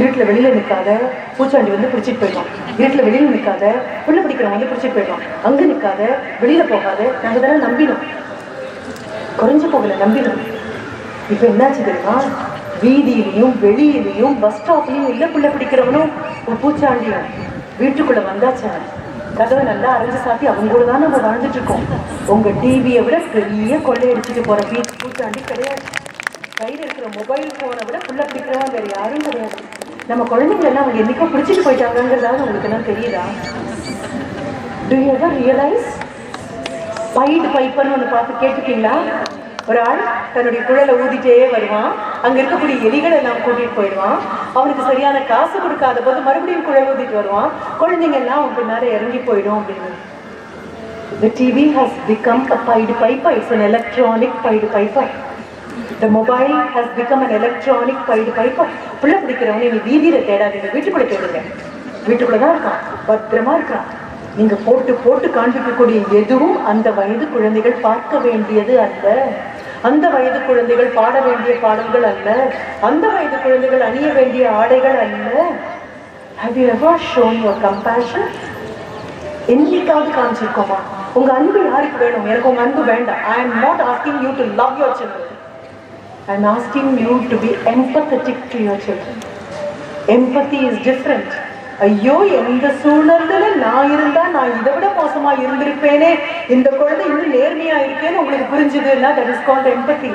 இருட்டில் வெளியில் நிற்காத பூச்சாண்டி வந்து பிடிச்சிட்டு போயிட்டான் இருட்டில் வெளியில் நிற்காத புள்ள பிடிக்கிறவங்க வந்து பிடிச்சிட்டு போயிட்டான் அங்கே நிற்காத வெளியில் போகாத நாங்கள் தானே நம்பினோம். குறைஞ்சு போகல நம்பினோம். இப்போ என்னாச்சு தெரியுமா? வீதியிலையும் வெளியிலையும் பஸ் ஸ்டாப்லையும் இல்ல புள்ள பிடிக்கிறவனும் ஒரு பூச்சாண்டியும். வீட்டுக்குள்ள வந்தாச்சு? கதவை நல்லா அரைஞ்சு சாத்தி அவங்க கூட தான் நம்ம வாழ்ந்துட்டு இருக்கோம். உங்க டிவியை விட பெரிய கொள்ளையடிச்சிட்டு போற வீ பூச்சாண்டி கிடையாது. கையில் இருக்கிற மொபைல் ஃபோனை விட புள்ள பிடிக்கிறவன் வேற யாரும் கிடையாது. நம்ம குழந்தைங்க எல்லாம் அவங்க என்னைக்கோ பிடிச்சிட்டு போயிட்டாங்கிறதாவது உங்களுக்கு எல்லாம் தெரியுதா? Do you ever realise Pied பைப்பர்னு ஒன்று பார்த்து கேட்டுக்கீங்களா ஒரு ஆள் தன்னுடைய குழலை ஊதிட்டே வருவான். அங்கே இருக்கக்கூடிய எலிகளை எல்லாம் கூட்டிகிட்டு போயிடுவான். அவனுக்கு சரியான காசு கொடுக்காத போது மறுபடியும் குழல் ஊதிட்டு வருவான். குழந்தைங்க எல்லாம் அவன் பின்னால் இறங்கி போயிடும் அப்படின்னு. The TV has become a Pied Piper. It's an electronic Pied Piper. The mobile has become an electronic Pied pipe பிள்ளை பிடிக்கிறவங்க நீங்கள் வீதியில தேடாதீங்க. வீட்டுக்குள்ள தேடுங்க. வீட்டுக்குள்ளே தான் இருக்கான். பத்திரமா இருக்கான். நீங்க போட்டு போட்டு காண்பிக்கக்கூடிய எதுவும் அந்த வயது குழந்தைகள் பார்க்க வேண்டியது அல்ல. அந்த வயது குழந்தைகள் பாட வேண்டிய பாடல்கள் அல்ல. அந்த வயது குழந்தைகள் அணிய வேண்டிய ஆடைகள் அல்ல. Have you ever shown your compassion என்னைக்காவது காமிச்சிருக்கோமா? உங்க அன்பு யாருக்கு வேணும்? எனக்கு உங்க அன்பு வேண்டாம். I am not asking you to love your children I'm asking you to to be to your children. Empathy empathy is different ஐயோ எந்த சூழ்நிலையில நான் இருந்தா நான் இதை விட மோசமா இருந்திருப்பேனே. இந்த குழந்தை இன்னும் நேர்மையா இருக்கேன்னு உங்களுக்கு புரிஞ்சுதுன்னா தட் இஸ் கால்ட் எம்பத்தி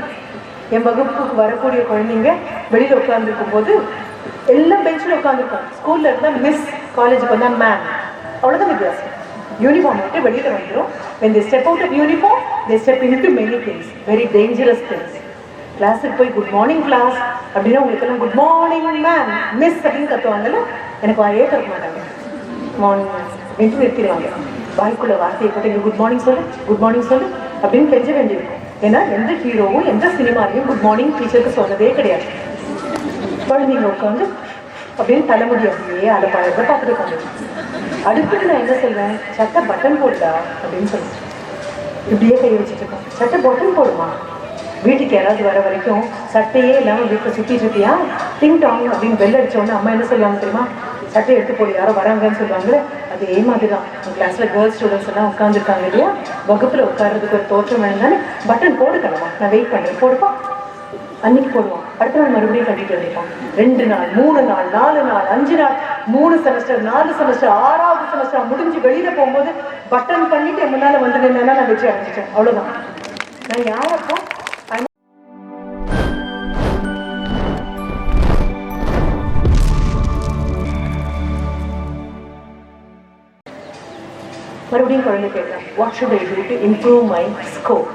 என் வகுப்புக்கு வரக்கூடிய குழந்தைங்க வெளியில உட்காந்துருக்கும் போது எல்லாம் பெஞ்சில் உட்காந்துருக்கோம் ஸ்கூல்ல இருந்தா மிஸ் காலேஜுக்கு வந்தா மேம் அவ்வளோதான் வித்தியாசம். யூனிஃபார்ம் விட்டு வெளியில வந்துடும் when the step out of uniform the step into many things very dangerous things கிளாஸுக்கு போய் குட் மார்னிங் கிளாஸ் அப்படின்னா உங்களுக்கு எல்லாம் குட் மார்னிங் மேம் மிஸ் அப்படின்னு கத்துவாங்கல்ல எனக்கு வாயே திறக்க மாட்டாங்க. மார்னிங் அப்படின்ட்டு நிறுத்திடுவாங்க. வாய்க்குள்ள வார்த்தையை போட்டு குட் மார்னிங் சொல்லு குட் மார்னிங் சொல்லு அப்படின்னு கெஞ்ச வேண்டியிருக்கும். ஏன்னா எந்த ஹீரோவும் எந்த சினிமாலையும் குட் மார்னிங் டீச்சருக்கு சொன்னதே கிடையாது. குழந்தைங்க உட்காந்து அப்படின்னு தலைமுடி அப்படியே அதை பழக பார்த்துட்டு உட்காந்து அடுத்தது நான் என்ன சொல்வேன் சட்டை பட்டன் போட்டா அப்படின்னு சொல்லுவேன் இப்படியே கை வச்சுட்டு இருக்கோம். சட்டை பட்டன் போடுமா? வீட்டுக்கு யாராவது வர வரைக்கும் சட்டையே இல்லாமல் வீட்டில் சுற்றி இருக்கியா? டிங் டாங் அப்படின்னு பெல் அடித்தோடனே அம்மா என்ன சொல்லுவாங்க தெரியுமா? சட்டை எடுத்து போடு யாரோ வராங்கன்னு சொல்லுவாங்க அதே மாதிரி தான் கிளாஸில் கேர்ள்ஸ் ஸ்டூடெண்ட்ஸ் எல்லாம் உட்காந்துருக்காங்க இல்லையா? வகுப்பில் உட்கார்றதுக்கு ஒரு தோற்றம் வேணும்னாலே பட்டன் போடு கிளம்பா நான் வெயிட் பண்ணுறேன் போடுப்பா. அன்னைக்கு போடுவான் அடுத்த நாள் மறுபடியும் கட்டிட்டு வந்திருப்பான் ரெண்டு நாள் மூணு நாள் நாலு நாள் அஞ்சு நாள் மூணு செமஸ்டர் நாலு செமஸ்டர் ஆறாவது செமஸ்டர் முடிஞ்சு வெளியில போகும்போது பட்டன் பண்ணிட்டு என் முன்னால வந்து நின்னா நான் வெற்றி அடைஞ்சிட்டேன். அவ்வளவுதான். நான் யாரப்போ மறுபடியும் குழந்தை கேட்டேன் what should I do to improve my score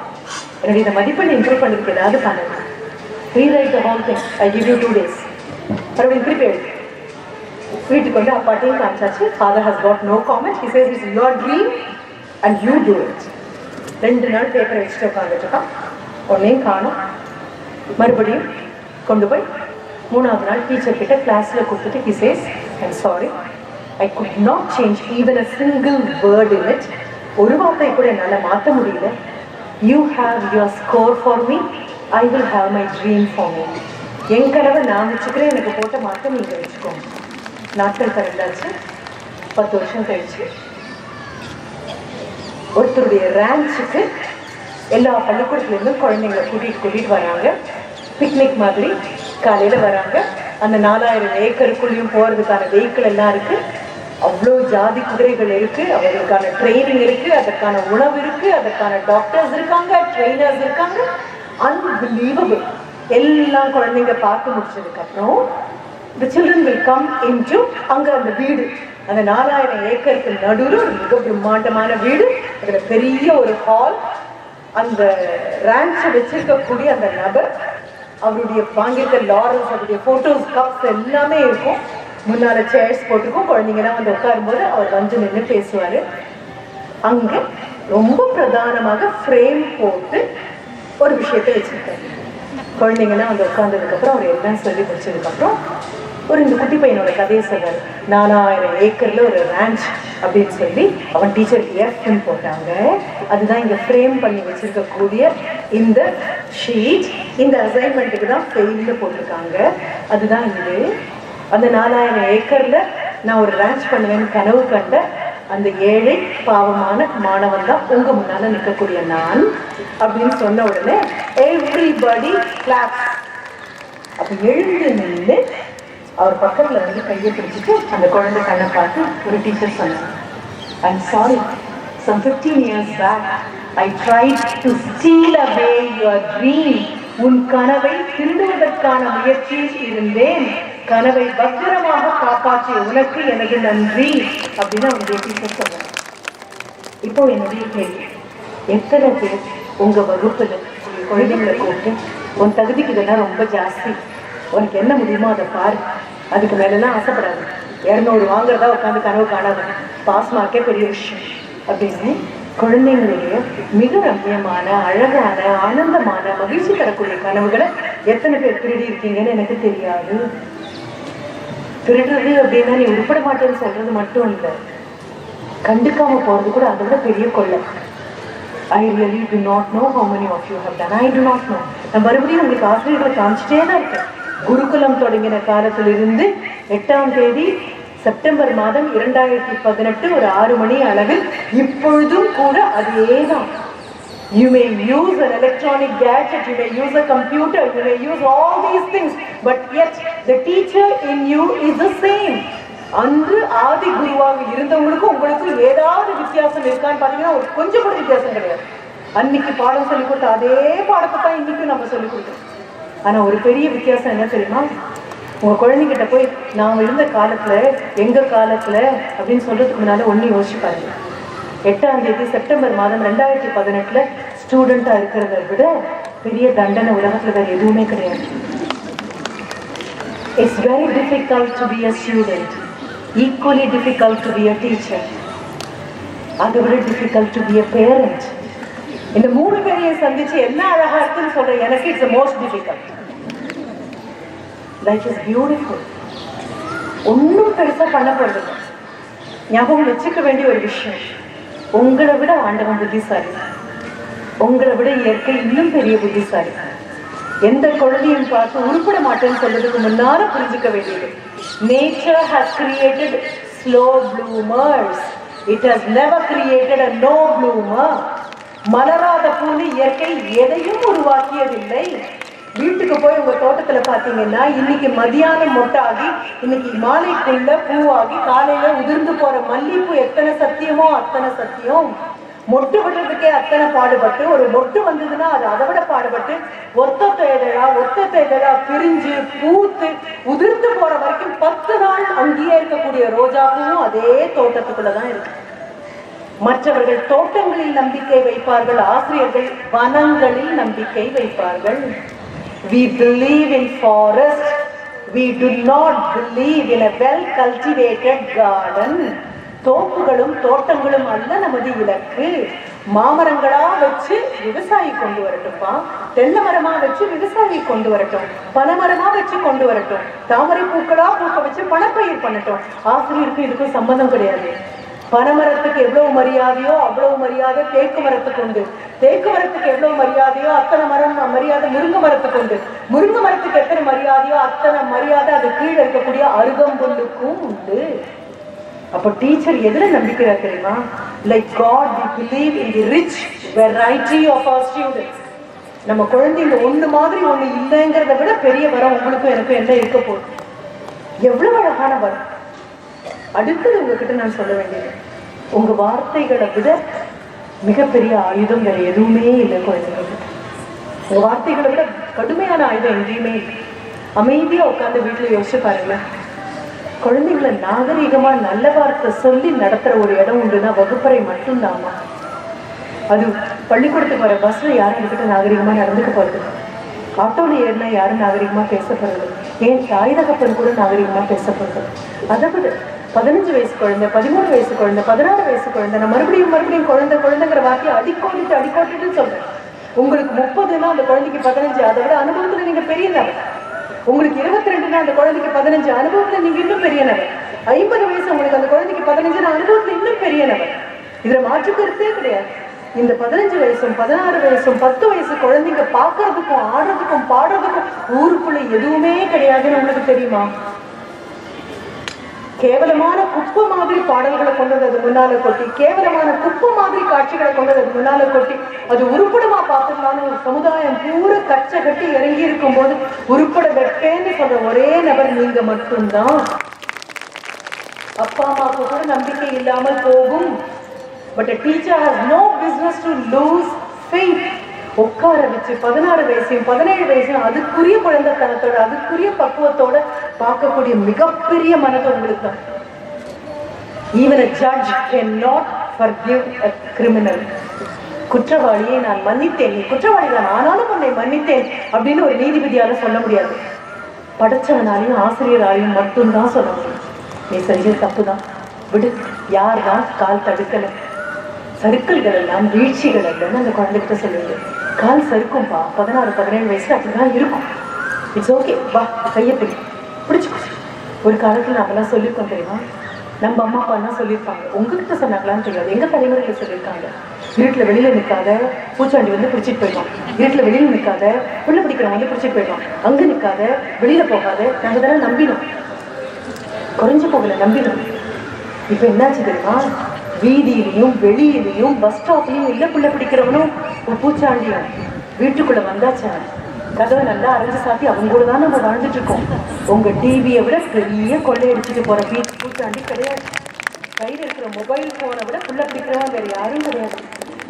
என்னுடைய இந்த மதிப்பெண் இம்ப்ரூவ் பண்ணுறதுக்கு ஏதாவது பண்ணணும் rewrite the home thing I give you two days மறுபடியும் திருப்பி எழுது. வீட்டுக்கு வந்து அப்பாட்டையும் காமிச்சாச்சு. Father has got no comment he says is your dream and you do it ரெண்டு நாள் பேப்பரை வச்சுட்டு உட்காந்துட்டு இருக்கான். ஒன்றையும் காணும். மறுபடியும் கொண்டு போய் மூணாவது நாள் டீச்சர் கிட்ட கிளாஸில் கொடுத்துட்டு he says I'm sorry I could not change even a single word in it ஒரு வார்த்தை கூட என்னால் மாற்ற முடியல. You have your score for me I will have my dream for me என் கனவை நான் வச்சுக்கிறேன். எனக்கு போட்ட மாற்றம் நீங்கள் வச்சுக்கோங்க. நாட்கள் கரெக்டாச்சு பத்து வருஷம் கழிச்சு. ஒருத்தருடைய ரேஞ்சுக்கு எல்லா பள்ளிக்கூடத்துலேருந்தும் குழந்தைங்களை கூட்டிகிட்டு கூட்டிகிட்டு வராங்க. பிக்னிக் மாதிரி காலையில் வராங்க. அந்த நாலாயிரம் ஏக்கருக்குள்ளேயும் போகிறதுக்கான வெஹிக்கிள் எல்லாம் இருக்குது அவ்வளோ ஜாதி குதிரைகள் இருக்குது அவர்களுக்கான ட்ரைனிங் இருக்குது அதற்கான உணவு இருக்குது அதற்கான டாக்டர்ஸ் இருக்காங்க ட்ரெயினர்ஸ் இருக்காங்க. அன்பிலீவபிள் எல்லா குழந்தைங்க பார்த்து முடிச்சதுக்கப்புறம் இந்த சில்ட்ரன் வில் கம் into அங்கே அந்த வீடு. அந்த நாலாயிரம் ஏக்கருக்கு நடுவில் ஒரு மிக பிரம்மாண்டமான வீடு. அதில் பெரிய ஒரு ஹால் அந்த ரேங்க்ஸை வச்சிருக்கக்கூடிய அந்த நபர் அவருடைய வாங்கியிருக்க லாரல்ஸ் அவருடைய ஃபோட்டோஸ் கப்ஸ் எல்லாமே இருக்கும். முன்னால சேர்ஸ் போட்டிருக்கும். குழந்தைங்கலாம் வந்து உட்காரும்போது அவர் வந்து நின்று பேசுவார். அங்கே ரொம்ப பிரதானமாக ஃப்ரேம் போட்டு ஒரு விஷயத்தை வச்சுருக்காரு. குழந்தைங்கலாம் வந்து உட்காந்ததுக்கப்புறம் அவர் எல்லாம் சொல்லி முடிச்சதுக்கப்புறம் ஒரு இந்த குட்டி பையனோட கதையை சொல்றாரு. நாலாயிரம் ஏக்கரில் ஒரு ரேஞ்ச் அப்படின்னு சொல்லி அவன் டீச்சர் எஃப்னு போட்டாங்க. அதுதான் இங்கே ஃப்ரேம் பண்ணி வச்சிருக்கக்கூடிய இந்த ஷீட் இந்த அசைன்மெண்ட்டுக்கு தான் ஃபெயில்னு போட்டிருக்காங்க. அதுதான் இது. அந்த நாலாயிரம் ஏக்கர்ல நான் ஒரு ரேஞ்ச் பண்ணுவேன்னு கனவு கண்ட அந்த ஏழை பாவமான மாணவன் தான் உங்க முன்னால நிற்கக்கூடிய நான் அப்படின்னு சொன்ன உடனே எவ்ரிபடி கிளாப் அப்ப எழுந்து நின்று அவர் பக்கத்துல வந்து கையை பிடிச்சிட்டு அந்த குழந்தை கண்ணை பார்த்து ஒரு டீச்சர் சொன்னாங்க I'm sorry some fifteen years back I try to steal away your dream உன் கனவை திருடுவதற்கான முயற்சியில் இருந்தேன். கனவை பத்திரமாக காப்பாற்றிய உனக்கு எனக்கு நன்றி அப்படின்னு அவங்க டீச்சர் சொன்னாங்க. இப்போ என்னுடைய கேள்வி எத்தனை பேர் உங்க வகுப்புல உங்க குழந்தைங்களை கூப்பிட்டு உன் தகுதிக்கு இதெல்லாம் ரொம்ப ஜாஸ்தி உனக்கு என்ன முடியுமோ அதை பாரு. அதுக்கு மேலெல்லாம் ஆசைப்படாது. இரநூறு வாங்குறதா உட்காந்து கனவு காணாது. பாஸ் மார்க்கே பெரிய விஷயம். அப்படின்னு குழந்தைங்களுடைய மிக ரம்யமான அழகான ஆனந்தமான மகிழ்ச்சி தரக்கூடிய கனவுகளை எத்தனை பேர் திருடி இருக்கீங்கன்னு எனக்கு தெரியாது. திருடுறது அப்படின்னா நீ உருப்பட மாட்டேன்னு சொல்றது மட்டும் இல்லை. கண்டுக்காம போறது கூட அதை விட பெரிய கொள்ளை. I really do not know how many of you have done I do not know நான் மறுபடியும் உங்களுக்கு ஆசிரியர்களை காமிச்சிட்டே தான் இருக்கேன். குருகுலம் தொடங்கின காலத்திலிருந்து எட்டாம் தேதி செப்டம்பர் மாதம் இரண்டாயிரத்தி பதினெட்டு ஒரு ஆறு மணி அளவில் இப்பொழுதும் கூட அதே தான் You may use an electronic gadget, you may use a computer, you may use all these things, but yet the teacher in you is the same. அன்று ஆதி குருவாக இருந்தவங்களுக்கும் உங்களுக்கும் ஏதாவது வித்தியாசம் இருக்கான்னு பார்த்தீங்கன்னா கொஞ்சம் கூட வித்தியாசம் கிடையாது. அன்னைக்கு பாடம் சொல்லி கொடுத்த அதே பாடத்தை தான் இன்னைக்கு நம்ம சொல்லி கொடுத்தோம் ஆனா ஒரு பெரிய வித்தியாசம் என்ன தெரியுமா? உங்க குழந்தைகிட்ட போய் நாம் இருந்த காலத்துல எங்க காலத்துல? அப்படின்னு சொல்றதுக்கு முன்னால ஒண்ணு யோசிச்சு பாருங்க. எட்டாம் தேதி செப்டம்பர் மாதம் ரெண்டாயிரத்தி பதினெட்டுல ஸ்டூடெண்டா இருக்கிறத விட பெரிய தண்டனை உலகத்துல வேற எதுவுமே கிடையாது. It's very difficult to be a student equally difficult to be a teacher அதை விட difficult to be a parent இந்த மூணு பேரையும் சந்திச்சு என்ன அழகா இருக்குன்னு சொல்றேன் எனக்கு it's most difficult life is beautiful ஒன்றும் பெருசாக பண்ண போறது ஞாபகம் வச்சுக்க வேண்டிய ஒரு விஷயம். உங்களை விட ஆண்டவன் புத்திசாலி. உங்களை விட இயற்கை இன்னும் பெரிய புத்திசாலி. எந்த குழந்தையும் பார்த்து உருப்பட மாட்டேன்னு சொல்றதுக்கு முன்னால புரிஞ்சுக்க வேண்டியது. Nature has created slow bloomers it has never created a no bloomer மலராத பூன்னு இயற்கை எதையும் உருவாக்கியதில்லை. வீட்டுக்கு போய் உங்க தோட்டத்துல பாத்தீங்கன்னா இன்னைக்கு மதியானம் மொட்டாகி இன்னைக்கு மாலைக்குள்ள பூவாகி காலையில உதிர்ந்து போற மல்லிப்பூ எத்தனை சத்தியமோ அத்தனை சத்தியம். மொட்டு விடுறதுக்கே அத்தனை பாடுபட்டு ஒரு மொட்டு வந்ததுன்னா அது அதை விட பாடுபட்டு ஒத்த இதழா ஒத்த இதழா பிரிஞ்சு பூத்து உதிர்ந்து போற வரைக்கும் பத்து நாள் அங்கேயே இருக்கக்கூடிய ரோஜா பூவும் அதே தோட்டத்துக்குள்ளதான் இருக்கு. மற்றவர்கள் தோட்டங்களில் நம்பிக்கை வைப்பார்கள் ஆசிரியர்கள் வனங்களில் நம்பிக்கை வைப்பார்கள். We believe in forest. We do not believe in a well cultivated garden. தோப்புகளும் தோட்டங்களும் அல்ல நமது இலக்கு. மாமரங்களா வச்சு விவசாயி கொண்டு வரட்டும்ப்பா தென்னை மரமா வச்சு விவசாயி கொண்டு வரட்டும். பனைமரமா வச்சு கொண்டு வரட்டும். தாமரை பூக்களா பூக்க வச்சு பணப்பயிர் பண்ணட்டும். ஆசிரியருக்கு இதுக்கும் சம்பந்தம் கிடையாது. பனைமரத்துக்கு எவ்வளவு மரியாதையோ அவ்வளவு மரியாதை தேக்கு மரத்துக்கு உண்டு. தேக்கு மரத்துக்கு எவ்வளவு மரியாதையோ அத்தனை மரம் மரியாதை முருங்கை மரத்துக்கு உண்டு. முருங்கை மரத்துக்கு எத்தனை மரியாதையோ அத்தனை மரியாதை அது கீழே இருக்கக்கூடிய அருகம்புல்லுக்கும் உண்டு. அப்போ டீச்சர் எதுல நம்பிக்கையா தெரியுமா? Like God we believe in the rich variety of our students நம்ம குழந்தைங்க ஒண்ணு மாதிரி ஒண்ணு இல்லைங்கிறத விட பெரிய வரம் உங்களுக்கும் எனக்கும் என்ன இருக்க போகுது. எவ்வளவு அழகான வரம். அடுத்தது உங்ககிட்ட நான் சொல்ல வேண்டியது உங்க வார்த்தைகளை விட மிகப்பெரிய ஆயுதம் வேற எதுவுமே இல்லை குழந்தைங்களுக்கு உங்க வார்த்தைகளை விட கடுமையான ஆயுதம் எங்கேயுமே இல்லை. அமைதியா உட்காந்து வீட்டுல யோசிச்சு பாருங்களேன். குழந்தைங்களை நாகரிகமா நல்ல வார்த்தை சொல்லி நடத்துற ஒரு இடம் உண்டுன்னா வகுப்பறை மட்டும்தாமா அது பள்ளிக்கூடத்துக்கு வர பஸ்ல யாரும் என்கிட்ட நாகரிகமா நடந்துக்க போறது ஆட்டோல ஏறினா யாரும் நாகரிகமா பேசப்படுறது ஏன் தாய் தகப்பன் கூட நாகரிகமா பேசப்படுறது அதை விட பதினஞ்சு வயசு குழந்தை பதிமூணு வயசு குழந்தை பதினாறு வயசு குழந்தை. நான் மறுபடியும் மறுபடியும் குழந்தை குழந்தைங்கிற வார்த்தையை அடிக்கோடிட்டு அடிக்கோடிட்டு சொல்றேன். உங்களுக்கு முப்பதுன்னா அந்த குழந்தைக்கு பதினஞ்சு. அதை விட அனுபவத்துல நீங்க பெரிய நபர். உங்களுக்கு இருபத்தி ரெண்டுனா அந்த குழந்தைக்கு பதினஞ்சு. அனுபவத்துல நீங்க இன்னும் பெரிய நபர். ஐம்பது வயசு உங்களுக்கு அந்த குழந்தைக்கு பதினஞ்சு அனுபவத்துல இன்னும் பெரிய நபர். இதுல மாற்று கருத்தே கிடையாது. இந்த பதினஞ்சு வயசும் பதினாறு வயசும் பத்து வயசு குழந்தைங்க பார்க்கறதுக்கும் ஆடுறதுக்கும் பாடுறதுக்கும் ஊருக்குள்ள எதுவுமே கிடையாதுன்னு உங்களுக்கு தெரியுமா? கேவலமான குப்பை மாதிரி பாடல்களை கொண்டு அது முன்னால கொட்டி கேவலமான குப்பை மாதிரி காட்சிகளை கொண்டு அது முன்னால கொட்டி அது உருப்படமா பார்த்துக்கலாம்னு ஒரு சமுதாயம் பூரா கச்சை கட்டி இறங்கி இருக்கும்போது உருப்பட வைப்பேன்னு சொல்ற ஒரே நபர் நீங்க மட்டும்தான். அப்பா அம்மாவுக்கு கூட நம்பிக்கை இல்லாமல் போகும். But teacher has no business to lose faith உட்கார வச்சு பதினாறு வயசையும் பதினேழு வயசையும் அதுக்குரிய குழந்தைத்தனத்தோட அதுக்குரிய பக்குவத்தோட பார்க்கக்கூடிய மிகப்பெரிய மனது உங்களுக்கு தான் even a not for forgive a criminal குற்றவாளியை நான் மன்னித்தேன். நீ குற்றவாளி தான் ஆனாலும் உன்னை மன்னித்தேன் அப்படின்னு ஒரு நீதிபதியால சொல்ல முடியாது. படைச்சவனாலையும் ஆசிரியராலையும் மட்டும்தான் சொல்ல முடியும். நீ செஞ்ச தப்பு தான் விடு. யார் தான் கால் தடுக்கல சருக்கல்கள் எல்லாம் வீழ்ச்சிகள் எல்லாம் அந்த குழந்தைகிட்ட சொல்லுது. கால் சறுக்கும்பா பதினாறு பதினேழு வயசுல அப்படிதான் இருக்கும். இட்ஸ் ஓகே வா கையை பிடி. பிடிச்சி ஒரு காலத்துல நம்மலாம் சொல்லியிருக்கோம் தெரியுமா? நம்ம அம்மா அப்பா என்ன சொல்லியிருப்பாங்க. உங்ககிட்ட சொன்னாங்களான்னு தெரியாது. எங்கள் தலைமுறையில சொல்லியிருக்காங்க. வீட்டில் வெளியில நிற்காத பூச்சாண்டி வந்து பிடிச்சிட்டு போயிட்டோம் வீட்டில் வெளியில நிற்காத உள்ள பிடிக்கிறவங்க வந்து பிடிச்சிட்டு போயிட்டோம் அங்கே நிக்காத வெளியில போகாத நாங்கள் தானே நம்பினோம். குறைஞ்சு போகல நம்பினோம். இப்போ என்னாச்சு தெரியுமா? வீதியிலையும் வெளியிலையும் பஸ் ஸ்டாப்லையும் இல்லக்குள்ள பிடிக்கிறவனும் ஒரு பூச்சாண்டியும் வீட்டுக்குள்ள வந்தாச்சா. கதவை நல்லா அரைஞ்சு சாத்தி அவங்க கூட தான் நம்ம வாழ்ந்துட்டு இருக்கோம். உங்க டிவியை விட பெரிய கொள்ளையடிச்சுட்டு போற வீ பூச்சாண்டி கிடையாது. கையில் இருக்கிற மொபைல் போனை விட புள்ள பிடிக்கிறவன் வேற யாரும் கிடையாது.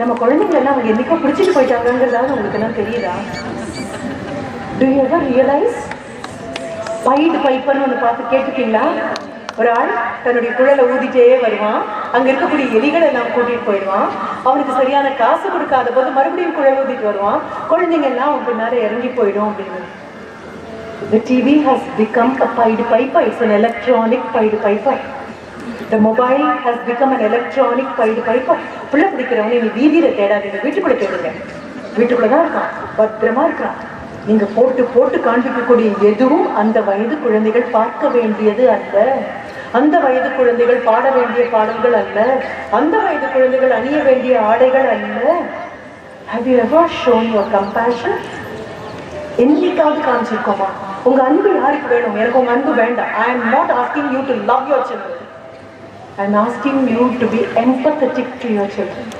நம்ம குழந்தைங்க எல்லாம் அவங்க என்னைக்கோ பிடிச்சிட்டு போயிட்டாங்கிறதாவது உங்களுக்கு எல்லாம் தெரியுதா? Do you ever realise Pied பைப்பர்னு ஒன்று பார்த்து கேட்டுக்கீங்களா ஒரு ஆள் தன்னுடைய குழலை ஊதிட்டே வருவான். அங்க இருக்கக்கூடிய எலிகளை எல்லாம் கூட்டிட்டு போயிடுவான். அவனுக்கு சரியான காசு கொடுக்காத போது மறுபடியும் குழல் ஊதிட்டு வருவான். குழந்தைங்க எல்லாம் அவன் பின்னால இறங்கி போயிடும் அப்படின்னு. The TV has become a Pied Piper. It's an electronic Pied Piper. The mobile has become an electronic Pied Piper. புள்ள பிடிக்கிறவனை நீ வீதியில தேடாதீங்க. வீட்டுக்குள்ள தேடுங்க. வீட்டுக்குள்ளே தான் இருக்கான். பத்திரமா இருக்கான். நீங்க போட்டு போட்டு காண்பிக்கக்கூடிய எதுவும் அந்த வயது குழந்தைகள் பார்க்க வேண்டியது அல்ல. அந்த வயது குழந்தைகள் பாட வேண்டிய பாடல்கள் அல்ல. அந்த வயது குழந்தைகள் அணிய வேண்டிய ஆடைகள் அல்ல. Have you ever shown your compassion? என்னைக்காவது காமிச்சிருக்கோமா? உங்க அன்பு யாருக்கு வேணும்? எனக்கு உங்க அன்பு வேண்டாம். I am not asking you to love your children I am asking you to be empathetic to your children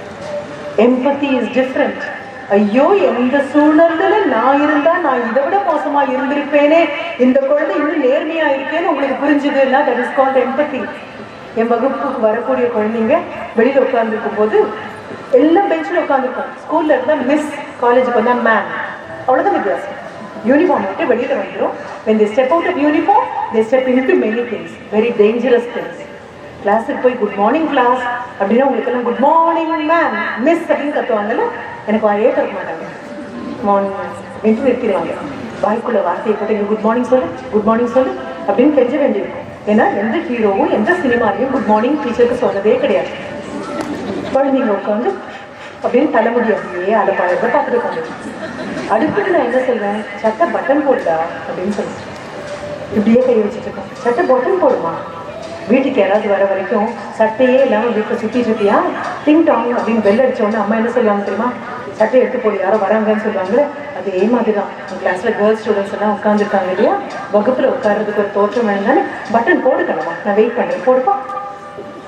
empathy is different ஐயோ எந்த சூழ்நிலையில நான் இருந்தா நான் இதை விட மோசமா இருந்திருப்பேனே? இந்த குழந்தை இன்னும் நேர்மையா இருக்கேன்னு உங்களுக்கு புரிஞ்சுதுன்னா தட் இஸ் கால்ட் எம்பத்தி என் வகுப்புக்கு வரக்கூடிய குழந்தைங்க வெளியில் உட்காந்துருக்கும் போது எல்லாம் பெஞ்சில் உட்காந்துருக்கோம் ஸ்கூல்ல இருந்தா மிஸ் காலேஜுக்கு வந்தா மேம் அவ்வளோதான் வித்தியாசம். யூனிஃபார்ம் விட்டு வெளியில் வந்துடும் when the step out of uniform the step into many things very dangerous things கிளாஸுக்கு போய் குட் மார்னிங் கிளாஸ் அப்படின்னா உங்களுக்கு எல்லாம் குட் மார்னிங் மேம் மிஸ் அப்படின்னு கத்துவாங்கல்ல எனக்கு வாயே திறக்க மாட்டாங்க. மார்னிங் என்று நிறுத்திடுவாங்க. வாய்க்குள்ள வார்த்தையை போட்டு குட் மார்னிங் சொல்லு குட் மார்னிங் சொல்லு அப்படின்னு கெஞ்ச வேண்டியிருக்கும். ஏன்னா எந்த ஹீரோவும் எந்த சினிமாலையும் குட் மார்னிங் டீச்சருக்கு சொன்னதே கிடையாது. குழந்தைங்க உட்காந்து அப்படின்னு தலைமுடி அப்படியே அதை பழக பார்த்துட்டு உட்காந்து அடுத்தது நான் என்ன சொல்வேன் சட்டை பட்டன் போடுடா அப்படின்னு சொல்லுவேன் இப்படியே கை வச்சுட்டு இருக்கோம். சட்டை பட்டன் போடுமா? வீட்டுக்கு யாராவது வர வரைக்கும் சட்டையே இல்லாமல் வீட்டில் சுற்றி இருக்கியா? டிங் டாங் அப்படின்னு பெல் அடித்தோடனே அம்மா என்ன சொல்லுவாங்க தெரியுமா? சட்டை எடுத்து போய் யாரோ வராங்கன்னு சொல்லுவாங்களே அதே மாதிரி தான் கிளாஸில் கேர்ள்ஸ் ஸ்டூடெண்ட்ஸ் எல்லாம் உட்காந்துருக்காங்க இல்லையா? வகுப்பில் உட்கார்றதுக்கு ஒரு தோற்றம் வேணும்னாலே பட்டன் போடுக்கணுமா நான் வெயிட் பண்ணுறேன் போடுப்போம்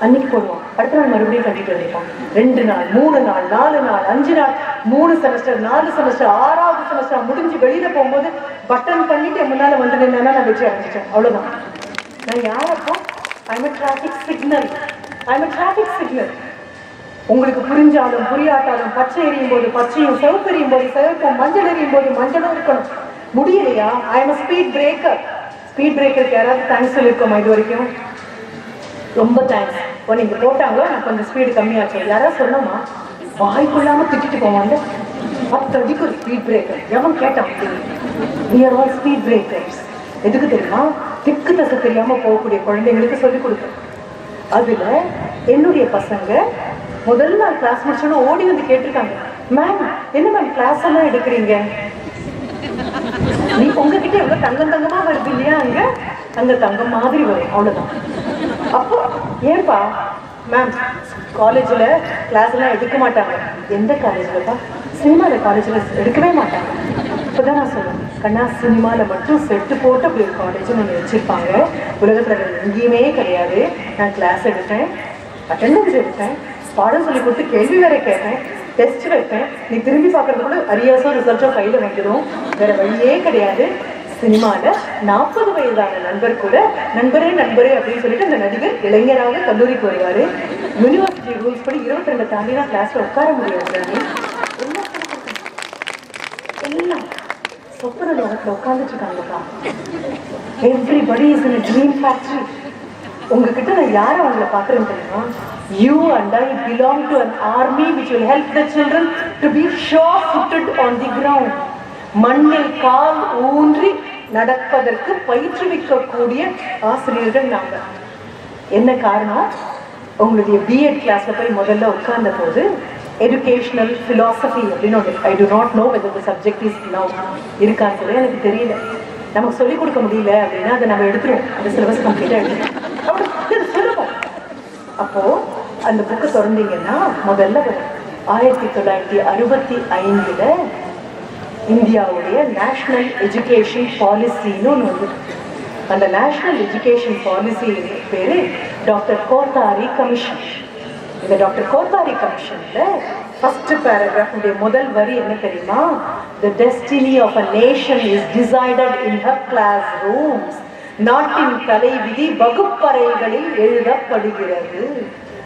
அன்னைக்கு போடுவோம். அடுத்த நாள் மறுபடியும் கட்டிட்டு வந்திருப்போம் ரெண்டு நாள் மூணு நாள் நாலு நாள் அஞ்சு நாள் மூணு செமஸ்டர் நாலு செமஸ்டர் ஆறாவது செமஸ்டர் முடிஞ்சு வெளியில போகும்போது பட்டன் பண்ணிட்டு முன்னால வந்து நின்னா நான் வெற்றி அடைஞ்சிட்டேன். அவ்வளவுதான். நான் யாரப்போ I'm traffic signal I'm traffic signal உங்களுக்கு புரிஞ்சாலும் புரியாட்டாலும் பச்சை எரியும் போது பச்சையும் சிவப்பு எரியும் போது சிவப்பும் மஞ்சள் எரியும் போது மஞ்சளும் இருக்கணும். முடியலையா? I am speed breaker speed பிரேக்கருக்கு யாராவது தேங்க்ஸ் சொல்லியிருக்கோமா இது வரைக்கும்? ரொம்ப தேங்க்ஸ் இப்போ நீங்கள் போட்டாங்களோ? நான் கொஞ்சம் ஸ்பீடு கம்மியாச்சு. யாராவது சொன்னோமா? வாய்க்குள்ளாம திட்டிட்டு போவாங்க. பத்தடிக்கு ஒரு ஸ்பீட் பிரேக்கர் எவன் கேட்டான் we are ஸ்பீட் பிரேக்கர்ஸ் எதுக்கு தெரியுமா? திக்கு தசை தெரியாம போகக்கூடிய குழந்தைங்களுக்கு சொல்லிக் கொடுக்குறேன். அதுல என்னுடைய பசங்க முதல் நாள் கிளாஸ் முடிச்சோன்னு ஓடி வந்து கேட்டிருக்காங்க. மேம் என்ன மேம் கிளாஸ் எல்லாம் எடுக்கிறீங்க? நீ உங்ககிட்ட எவ்வளவு தங்கம் தங்கமா வருது இல்லையா அங்க? அங்கே தங்கம் மாதிரி வரும் அவ்வளவுதான். அப்போ ஏன்பா மேம் காலேஜ்ல கிளாஸ் எல்லாம் எடுக்க மாட்டாங்க. எந்த காலேஜ்லப்பா சினிமாவில் காலேஜ்ல எடுக்கவே மாட்டாங்க. இப்போதான் நான் சொல்லுவேன் கண்ணா சினிமாவில் மட்டும் செட்டு போட்டு அப்படி ஒரு காலேஜ் ஒன்று வச்சுருப்பாங்க. உலகத்தில் எங்கேயுமே கிடையாது. நான் கிளாஸ் எடுத்தேன். அட்டெண்டன்ஸ் எடுத்தேன். பாடம் சொல்லி கொடுத்து கேள்வி வேற கேட்டேன். டெஸ்ட் வைப்பேன் நீ திரும்பி பார்க்கறதுக்குள்ள அரியாசோ ரிசல்ட்டோ கையில் வைக்கிறோம் வேற வழியே கிடையாது. சினிமாவில் நாற்பது வயதான நண்பர் கூட நண்பரே நண்பரே அப்படின்னு சொல்லிட்டு அந்த நடிகர் இளைஞராக கல்லூரிக்கு வருவார். யூனிவர்சிட்டி ரூல்ஸ் படி இருபத்தி ரெண்டு தாண்டி தான் கிளாஸில் உட்கார முடியாது. எல்லாம். எல்லாம் சொப்பன லோகத்தில் உட்காந்துட்டு everybody is in dream factory உங்ககிட்ட நான் யாரை அவங்கள பார்க்குறேன்னு தெரியுமா? You and I belong to an army which will help the children to be sure footed on the ground மண்ணில் கால் ஊன்றி நடப்பதற்கு பயிற்றுவிக்கக்கூடிய ஆசிரியர்கள் நாங்கள். என்ன காரணம்? உங்களுடைய பிஎட் கிளாஸ்ல போய் முதல்ல உட்கார்ந்த போது எஜுகேஷனல் ஃபிலாசபி அப்படின்னு ஒன்று I do not know whether the subject is love இருக்கான்னு சொல்லி எனக்கு தெரியல. நமக்கு சொல்லிக் கொடுக்க முடியல அப்படின்னா அதை நம்ம எடுத்துருவோம். அந்த சிலபஸ் கம்ப்ளீட்டாக எடுத்துருவோம். சுலபம் அப்போது அந்த புக்கு திறந்தீங்கன்னா முதல்ல ஆயிரத்தி தொள்ளாயிரத்தி அறுபத்தி ஐந்தில் இந்தியாவுடைய நேஷ்னல் எஜுகேஷன் பாலிசின்னு ஒன்று வந்து அந்த நேஷ்னல் எஜுகேஷன் பாலிசி பேர் டாக்டர் கோத்தாரி கமிஷன் இந்த டாக்டர் கோத்தாரி கமிஷன்ல ஃபர்ஸ்ட் பேராகிராஃபுடைய முதல் வரி என்ன தெரியுமா? The destiny of a nation is decided in her classrooms நாட்டின் தலைவிதி வகுப்பறைகளில் எழுதப்படுகிறது.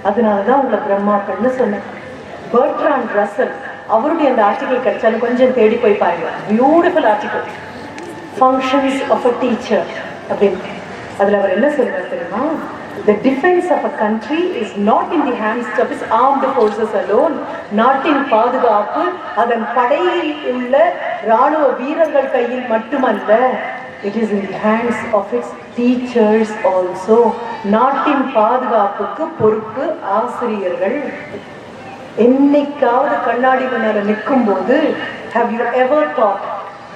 அதனால தான் உங்களை பிரம்மாக்கள்னு சொன்னேன். பர்ட்ரான் ரசல் அவருடைய அந்த ஆர்டிக்கல் கிடைச்சாலும் கொஞ்சம் தேடி போய் பாருங்க. Beautiful article functions of a teacher அப்படின்னு. அதில் அவர் என்ன சொல்கிறார் தெரியுமா? The defense of a country is not in the hands of its armed forces alone. நாட்டின் பாதுகாப்பு அதன் படையில் உள்ள ராணுவ வீரர்கள் கையில் மட்டுமல்ல it is in hands of its teachers also நாட்டின் பாதுகாப்புக்கு பொறுப்பு ஆசிரியர்கள் என்னைக்காவது கண்ணாடி முன்னால நிற்கும் போது have you ever thought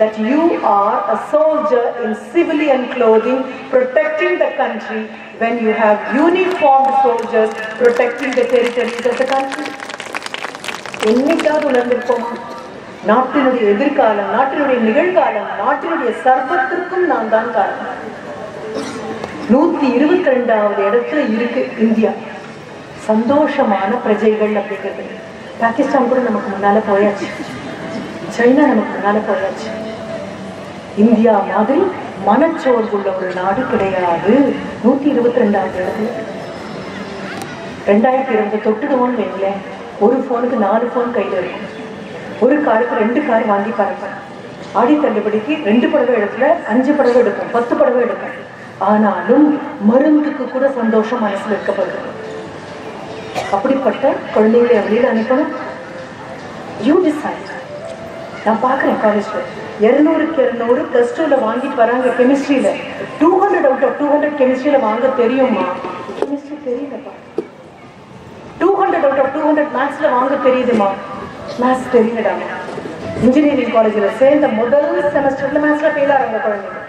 that you are a soldier in civilian clothing protecting the country when you have uniformed soldiers protecting the territories of the country. என்னைக்காவது உணர்ந்திருப்போமா? நாட்டினுடைய எதிர்காலம் நாட்டினுடைய நிகழ்காலம் நாட்டினுடைய சர்வத்திற்கும் நான் தான் காரணம். நூத்தி இருபத்தி ரெண்டாவது இடத்துல இருக்கு இந்தியா. சந்தோஷமான பிரஜைகள் அப்படிங்கிறது. பாகிஸ்தான் கூட நமக்கு முன்னால போயாச்சு. சைனா நமக்கு முன்னால போயாச்சு. இந்தியா மாதிரி மனச்சோர்வுள்ள ஒரு நாடு கிடையாது. நூத்தி இருபத்தி ரெண்டாவது இடத்துல. ரெண்டாயிரத்தி இருபது தொட்டுடுவோம்னு வைங்களேன். ஒரு ஃபோனுக்கு நாலு ஃபோன் கையில் இருக்கும். ஒரு காருக்கு ரெண்டு கார் வாங்கி பறப்பேன் ஆடி தள்ளுபடிக்கு ரெண்டு படவை இடத்துல அஞ்சு படவை எடுக்கும் பத்து படவை எடுக்கும். ஆனாலும் மருந்துக்கு கூட சந்தோஷம் மனசுல இருக்கப்படுது அப்படிப்பட்ட குழந்தைகளை வெளியில் அனுப்பணும். யூ டிசைட் நான் பார்க்குறேன் காலேஜில் இரநூறுக்கு இரநூறு ப்ளஸ் டூவில் வாங்கிட்டு வராங்க கெமிஸ்ட்ரியில் two hundred out of two hundred கெமிஸ்ட்ரியில் வாங்க தெரியுமா? கெமிஸ்ட்ரி தெரியலப்பா. Two hundred out of two hundred மேக்ஸில் வாங்க தெரியுதுமா? மேத்ஸ் தெரியலடா. இன்ஜினியரிங் காலேஜில் சேர்ந்த முதல் செமஸ்டரில் மேத்ஸில் ஃபெயில் ஆகிறாங்க குழந்தைங்க.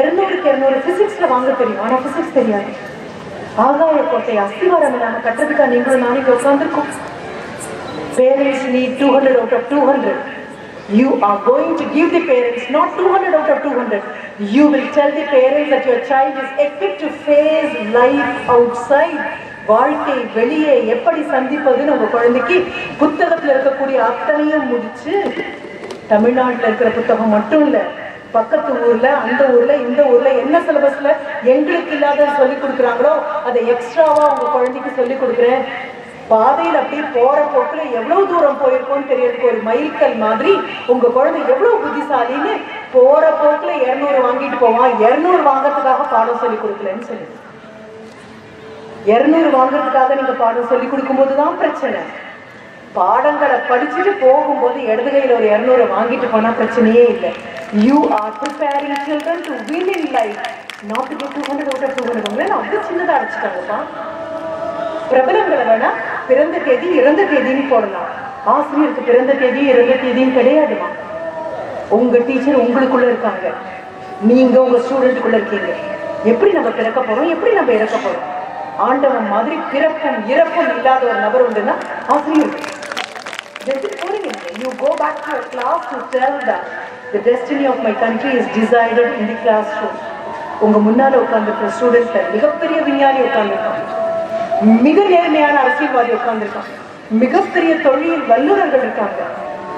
இரநூறுக்கு இரநூறு ஃபிசிக்ஸில் வாங்க தெரியும். ஆனால் ஃபிசிக்ஸ் தெரியாது. ஆகாய கோட்டை அஸ்திவாரம் இல்லாமல் கட்டுறதுக்காக நீங்களும் நாளைக்கு உட்காந்துருக்கோம் parents need 200 out of 200 you are going to give the parents not 200 out of 200 you will tell the parents that your child is equipped to face life outside. வாழ்க்கை வெளியே எப்படி சந்திப்பதுன்னு உங்க குழந்தைக்கு புத்தகத்துல இருக்கக்கூடிய அத்தனையும் முடிச்சு தமிழ்நாட்டுல இருக்கிற புத்தகம் மட்டும் இல்ல பக்கத்து ஊர்ல அந்த ஊர்ல இந்த ஊர்ல என்ன சிலபஸ்ல எங்களுக்கு இல்லாத சொல்லி கொடுக்குறாங்களோ அதை எக்ஸ்ட்ராவா உங்க குழந்தைக்கு சொல்லி கொடுக்குறேன். பாதையில அப்படியே போற போக்குல எவ்வளவு தூரம் போயிருக்கோம்னு தெரியறதுக்கு ஒரு மைல்கல் மாதிரி உங்க குழந்தை எவ்வளவு புத்திசாலின்னு போற போக்குல இருநூறு வாங்கிட்டு போவான். இருநூறு வாங்கறதுக்காக பாடம் சொல்லி கொடுக்கலன்னு சொல்லி இருநூறு வாங்குறதுக்காக நீங்க பாடம் சொல்லி கொடுக்கும்போது தான் பிரச்சனை. பாடங்களை படிச்சுட்டு போகும்போது இடது கையில ஒரு இருநூறு வாங்கிட்டு போனா பிரச்சனையே இல்லை. You are preparing children to win in life not to get two hundred out of two hundred உங்களை அவ்வளோ சின்னதாக அடிச்சுட்டாங்கப்பா. பிரபலங்களை வேணா பிறந்த தேதி இறந்த தேதின்னு போடலாம். ஆசிரியருக்கு பிறந்த தேதி இறந்த தேதியும் கிடையாதுமா? உங்க டீச்சர் உங்களுக்குள்ள இருக்காங்க. நீங்க உங்க ஸ்டூடெண்ட்டுக்குள்ள இருக்கீங்க. எப்படி நம்ம பிறக்க போறோம்? எப்படி நம்ம இறக்க போறோம்? ஆண்டவன் மாதிரி பிறப்பும் இறப்பும் இல்லாத ஒரு நபர் உண்டுன்னா ஆசிரியர். You go back you go back to tell that the destiny the my of is decided is the in the room உங்க முன்னால உட்கார்ந்துருக்கிற ஸ்டூடெண்ட்ஸ்ல மிகப்பெரிய விஞ்ஞானி உட்காந்துருக்காங்க மிக நேர்மையான அரசியல்வாதி உட்கார்ந்துருக்கான் மிகப்பெரிய தொழில் வல்லுநர்கள் இருக்காங்க.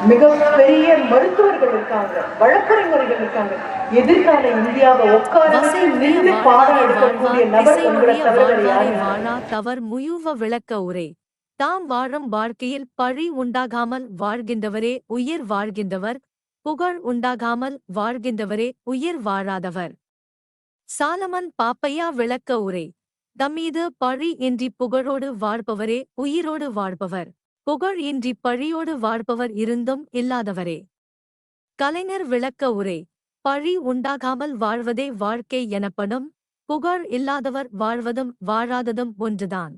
மிகப்பெரிய மருத்துவர்கள் இருக்காங்க. வழக்கறிஞர்கள் இருக்காங்க. எதிர்கால இந்தியாவை உட்கார வசை வச்சு உய நின்று பாடம் எடுக்கக்கூடிய நபர் உங்களை தவர் முயுவ விளக்க உரை. தாம் வாழும் வாழ்க்கையில் பழி உண்டாகாமல் வாழ்கின்றவரே உயிர் வாழ்கின்றவர். புகழ் உண்டாகாமல் வாழ்கின்றவரே உயிர் வாழாதவர். சாலமன் பாப்பையா விளக்க உரை. தம்மீது பழி இன்றி புகழோடு வாழ்பவரே உயிரோடு வாழ்பவர். புகழ் இன்றி பழியோடு வாழ்பவர் இருந்தும் இல்லாதவரே. கலைஞர் விளக்க உரை பழி உண்டாகாமல் வாழ்வதே வாழ்க்கை எனப்படும் புகழ் இல்லாதவர் வாழ்வதும் வாழாததும் ஒன்றுதான்.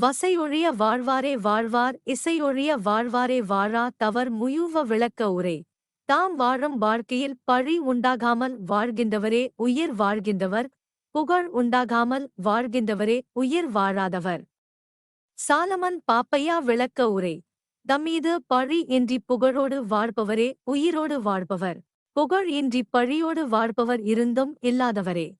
வசையொழிய வாழ்வாரே வாழ்வார் இசையொழிய வாழ்வாரே வாழா தவர் முயுவ விளக்க உரை. தாம் வாழும் வாழ்க்கையில் பழி உண்டாகாமல் வாழ்கின்றவரே உயிர் வாழ்கின்றவர் புகழ் உண்டாகாமல் வாழ்கின்றவரே உயிர் வாழாதவர். சாலமன் பாப்பையா விளக்க உரை. தம்மீது பழி இன்றி புகழோடு வாழ்பவரே உயிரோடு வாழ்பவர். புகழ் இன்றி பழியோடு வாழ்பவர் இருந்தும் இல்லாதவரே.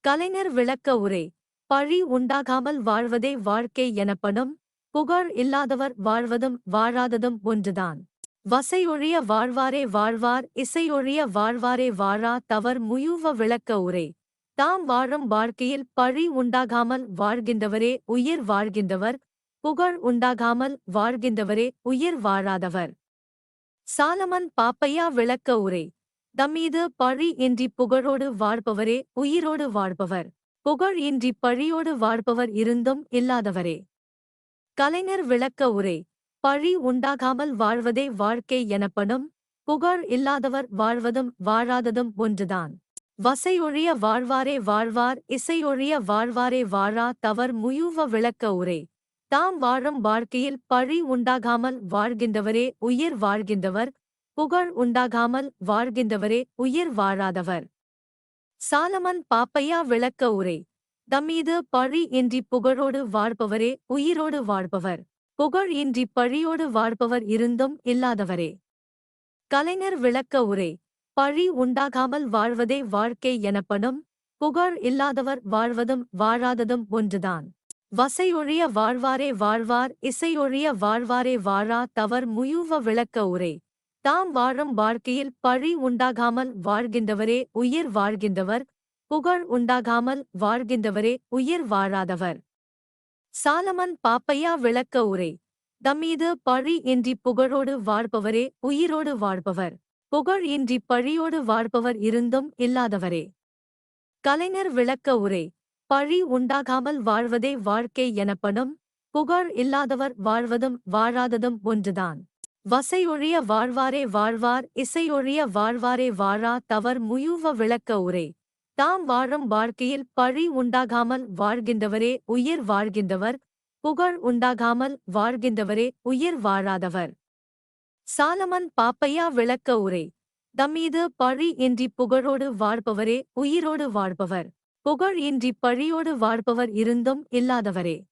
கலைஞர் விளக்க உரை. பழி உண்டாகாமல் வாழ்வதே வாழ்க்கை எனப்படும் புகழ் இல்லாதவர் வாழ்வதும் வாழாததும் ஒன்றுதான். வசையொழிய வாழ்வாரே வாழ்வார் இசையொழிய வாழ்வாரே வாழா தவர் முயுவ விளக்க உரை. தாம் வாழும் வாழ்க்கையில் பழி உண்டாகாமல் வாழ்கின்றவரே உயிர் வாழ்கின்றவர். புகழ் உண்டாகாமல் வாழ்கின்றவரே உயிர் வாழாதவர். சாலமன் பாப்பையா விளக்க உரை. தம்மீது பழி இன்றி புகழோடு வாழ்பவரே உயிரோடு வாழ்பவர். புகழ் இன்றி பழியோடு வாழ்பவர் இருந்தும் இல்லாதவரே. கலைஞர் விளக்க உரை. பழி உண்டாகாமல் வாழ்வதே வாழ்க்கை எனப்படும். புகழ் இல்லாதவர் வாழ்வதும் வாழாததும் ஒன்றுதான். வசையொழிய வாழ்வாரே வாழ்வார் இசையொழிய வாழ்வாரே வாழா தவர் முயூவ விளக்க உரை. தாம் வாழும் வாழ்க்கையில் பழி உண்டாகாமல் வாழ்கின்றவரே உயிர் வாழ்கின்றவர். புகழ் உண்டாகாமல் வாழ்கின்றவரே உயிர் வாழாதவர். சாலமன் பாப்பையா விளக்க உரை. தம்மீது பழி இன்றி புகழோடு வாழ்பவரே உயிரோடு வாழ்பவர். புகழ் இன்றி பழியோடு வாழ்பவர் இருந்தும் இல்லாதவரே. கலைஞர் விளக்க உரை. பழி உண்டாகாமல் வாழ்வதே வாழ்க்கை எனப்படும். புகழ் இல்லாதவர் வாழ்வதும் வாழாததும் ஒன்றுதான். வசையொழிய வாழ்வாரே வாழ்வார் இசையொழிய வாழ்வாரே வாழா தவர் முயுவ விளக்க உரை. தாம் வாழும் வாழ்க்கையில் பழி உண்டாகாமல் வாழ்கின்றவரே உயிர் வாழ்கின்றவர் புகழ் உண்டாகாமல் வாழ்கின்றவரே உயிர் வாழாதவர். சாலமன் பாப்பையா விளக்க உரை. தம்மீது பழி இன்றி புகழோடு வாழ்பவரே உயிரோடு வாழ்பவர். புகழ் இன்றி பழியோடு வாழ்பவர் இருந்தும் இல்லாதவரே. கலைஞர் விளக்க உரை பழி உண்டாகாமல் வாழ்வதே வாழ்க்கை எனப்படும் புகழ் இல்லாதவர் வாழ்வதும் வாழாததும் ஒன்றுதான். வசையொழிய வாழ்வாரே வாழ்வார் இசையொழிய வாழ்வாரே வாழா தவர் முயுவ விளக்க உரை. தாம் வாழும் வாழ்க்கையில் பழி உண்டாகாமல் வாழ்கின்றவரே உயிர் வாழ்கின்றவர் புகழ் உண்டாகாமல் வாழ்கின்றவரே உயிர் வாழாதவர். சாலமன் பாப்பையா விளக்க உரை. தம்மீது பழி இன்றி புகழோடு வாழ்பவரே உயிரோடு வாழ்பவர். புகழ் இன்றி பழியோடு வாழ்பவர் இருந்தும் இல்லாதவரே.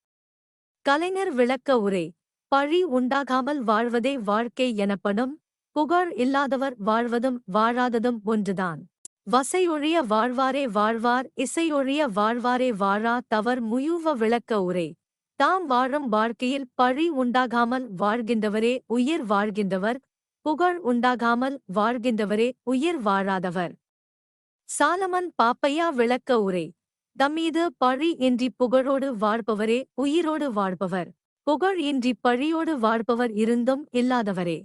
கலைஞர் விளக்க உரை. பழி உண்டாகாமல் வாழ்வதே வாழ்க்கை எனப்படும் புகழ் இல்லாதவர் வாழ்வதும் வாழாததும் ஒன்றுதான். வசையொழிய வாழ்வாரே வாழ்வார் இசையொழிய வாழ்வாரே வாழா தவர் முயுவ விளக்க உரை. தாம் வாழும் வாழ்க்கையில் பழி உண்டாகாமல் வாழ்கின்றவரே உயிர் வாழ்கின்றவர். புகழ் உண்டாகாமல் வாழ்கின்றவரே உயிர் வாழாதவர். சாலமன் பாப்பையா விளக்க உரை. தம்மீது பழி இன்றி புகழோடு வாழ்பவரே உயிரோடு வாழ்பவர். புகழ் இன்றி பழியோடு வாழ்பவர் இருந்தும் இல்லாதவரே.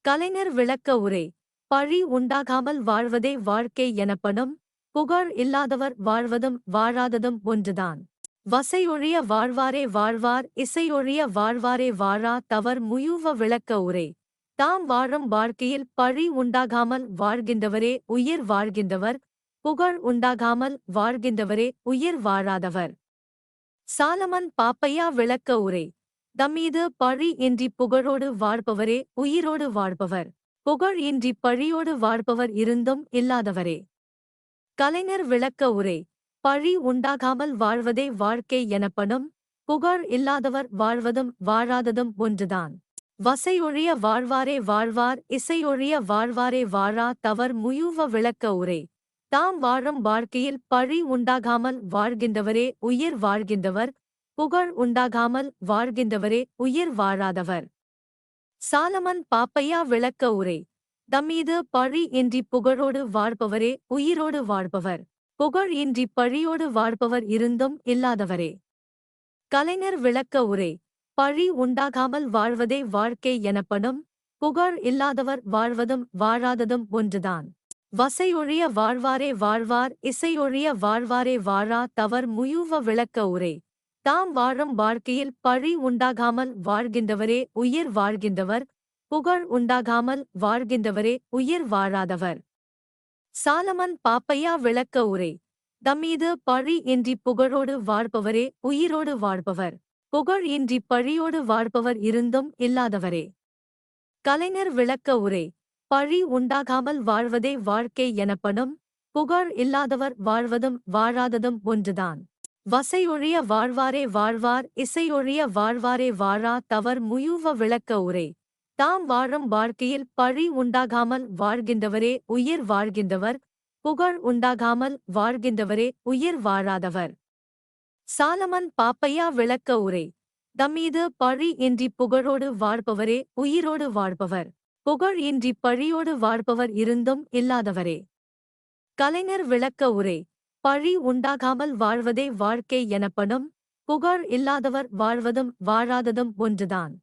கலைஞர் விளக்க உரை. பழி உண்டாகாமல் வாழ்வதே வாழ்க்கை எனப்படும். புகழ் இல்லாதவர் வாழ்வதும் வாழாததும் ஒன்றுதான். வசையொழிய வாழ்வாரே வாழ்வார் இசையொழிய வாழ்வாரே வாழா தவர் முயூவ விளக்க உரை. தாம் வாழும் வாழ்க்கையில் பழி உண்டாகாமல் வாழ்கின்றவரே உயிர் வாழ்கின்றவர் புகழ் உண்டாகாமல் வாழ்கின்றவரே உயிர் வாழாதவர். சாலமன் பாப்பையா விளக்க உரை. தம்மீது பழி இன்றி புகழோடு வாழ்பவரே உயிரோடு வாழ்பவர். புகழ் இன்றி பழியோடு வாழ்பவர் இருந்தும் இல்லாதவரே. கலைஞர் விளக்க உரை. பழி உண்டாகாமல் வாழ்வதே வாழ்க்கை எனப்படும் புகழ் இல்லாதவர் வாழ்வதும் வாழாததும் ஒன்றுதான். வசையொழிய வாழ்வாரே வாழ்வார் இசையொழிய வாழ்வாரே வாழா தவர் முயுவ விளக்க உரை. தாம் வாழும் வாழ்க்கையில் பழி உண்டாகாமல் வாழ்கின்றவரே உயிர் வாழ்கின்றவர் புகழ் உண்டாகாமல் வாழ்கின்றவரே உயிர் வாழாதவர். சாலமன் பாப்பையா விளக்க உரை. தம்மீது பழி இன்றி புகழோடு வாழ்பவரே உயிரோடு வாழ்பவர். புகழ் இன்றி பழியோடு வாழ்பவர் இருந்தும் இல்லாதவரே. கலைஞர் விளக்க உரை பழி உண்டாகாமல் வாழ்வதே வாழ்க்கை எனப்படும் புகழ் இல்லாதவர் வாழ்வதும் வாழாததும் ஒன்றுதான். வசையொழிய வாழ்வாரே வாழ்வார் இசையொழிய வாழ்வாரே வாழா தவர் முயுவ விளக்க உரை. தாம் வாழும் வாழ்க்கையில் பழி உண்டாகாமல் வாழ்கின்றவரே உயிர் வாழ்கின்றவர் புகழ் உண்டாகாமல் வாழ்கின்றவரே உயிர் வாழாதவர். சாலமன் பாப்பையா விளக்க உரை. தம்மீது பழி இன்றி புகழோடு வாழ்பவரே உயிரோடு வாழ்பவர். புகழ் இன்றி பழியோடு வாழ்பவர் இருந்தும் இல்லாதவரே. கலைஞர் விளக்க உரை. பழி உண்டாகாமல் வாழ்வதே வாழ்க்கை எனப்படும் புகழ் இல்லாதவர் வாழ்வதும் வாழாததும் ஒன்றுதான். வசையொழிய வாழ்வாரே வாழ்வார் இசையொழிய வாழ்வாரே வாழா தவர் முயுவ விளக்க உரை. தாம் வாழும் வாழ்க்கையில் பழி உண்டாகாமல் வாழ்கின்றவரே உயிர் வாழ்கின்றவர். புகழ் உண்டாகாமல் வாழ்கின்றவரே உயிர் வாழாதவர். சாலமன் பாப்பையா விளக்க உரை. தம்மீது பழி இன்றி புகழோடு வாழ்பவரே உயிரோடு வாழ்பவர். புகழ் இன்றி பழியோடு வாழ்பவர் இருந்தும் இல்லாதவரே. கலைஞர் விளக்க உரை. பழி உண்டாகாமல் வாழ்வதே வாழ்க்கை எனப்படும். புகழ் இல்லாதவர் வாழ்வதும் வாழாததும் ஒன்றுதான்.